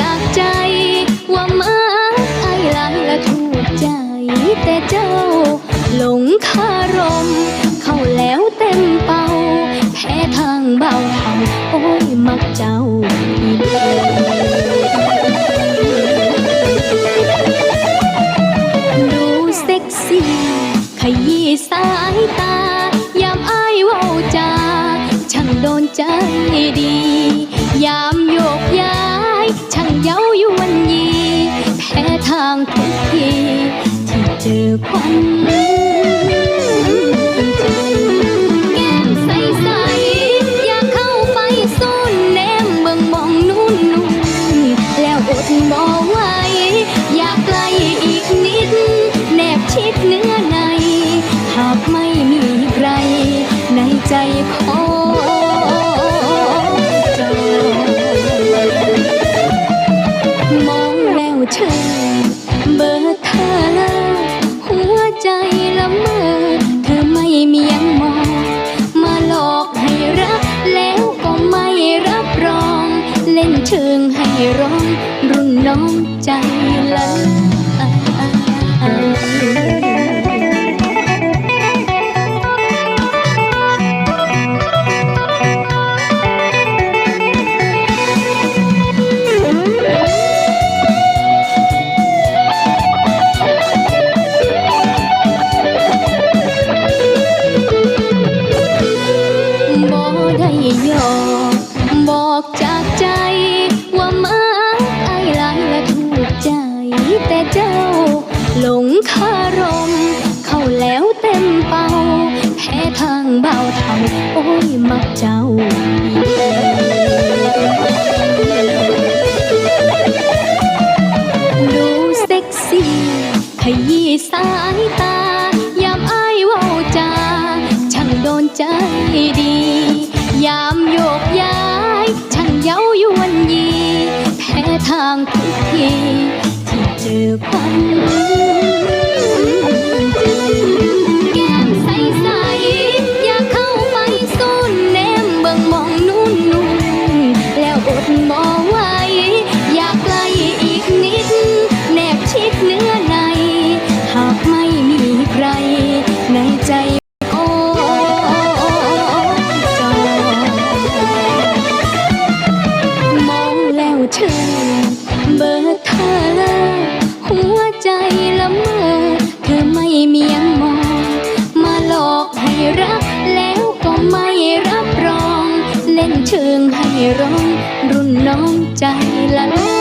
อกจากใจ ว่ามาไอ้หลายละถูกใจ แต่เจ้า หลงคารม เข้าแล้วเต็มเป่า แพ้ทางเบาเทาโอ้ย มักเจ้าอีเดีดูเซ็กซี่ ขยี้สายตายามอายเว้าจาช่างโดนใจดี ยามโยกย้าย ทางทุกที ที่เจอควันแก้มใสๆอยากเข้าไปซ่อนแนมเบิ่งมองนู่นนู่นแล้วอดมอไว้อยากใกล้อีกนิด แนบชิดเนื้อ เธอ เบอร์เธอ หัวใจละเมอเธอไม่มียังมอง มาหลอกให้รัก แล้วก็ไม่รับรอง เล่นเชิงให้ร้อง รุ่นน้องใจละลาย ยอมบอกจากใจ ว่ามาไอ้หลายและถูกใจ แต่เจ้า หลงคารม เข้าแล้วเต็มเป่าแพ้ทางเบาเทาโอ้ยมักเจ้าดูเซ็กซี่ขยี้สายตายามอายเว้าจาช่างโดนใจดี ยามโยกย้ายช่างเย้ายวนยี แพ้ทางทุกที ที่เจอควัน ร้องรุ่นน้องใจละลาย